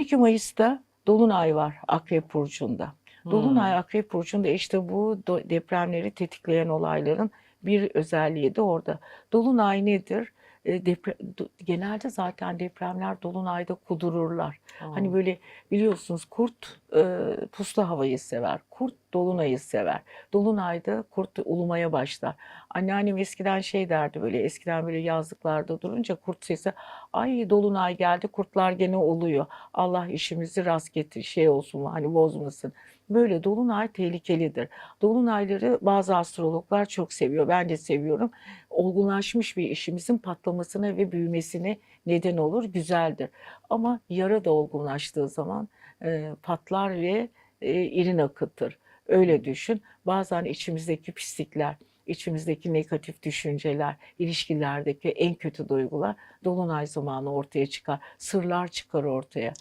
12 Mayıs'ta Dolunay var Akrep Burcu'nda. Hmm. Dolunay Akrep Burcu'nda işte bu depremleri tetikleyen olayların bir özelliği de orada. Dolunay nedir? E, depre- genelde zaten depremler Dolunay'da kudururlar. Hani Hmm. böyle biliyorsunuz kurt e, puslu havayı sever. Kurt dolunayı sever. Dolunayda kurt ulumaya başlar. Anneannem eskiden şey derdi böyle eskiden böyle yazlıklarda durunca kurt sesi ay dolunay geldi kurtlar gene oluyor. Allah işimizi rast getir şey olsun hani bozmasın. Böyle dolunay tehlikelidir. Dolunayları bazı astrologlar çok seviyor. Ben de seviyorum. Olgunlaşmış bir işimizin patlamasına ve büyümesine neden olur. Güzeldir. Ama yara da olgunlaştığı zaman e, patlar ve e, irin akıtır. Öyle düşün. Bazen içimizdeki pislikler, içimizdeki negatif düşünceler, ilişkilerdeki en kötü duygular dolunay zamanı ortaya çıkar. Sırlar çıkar ortaya.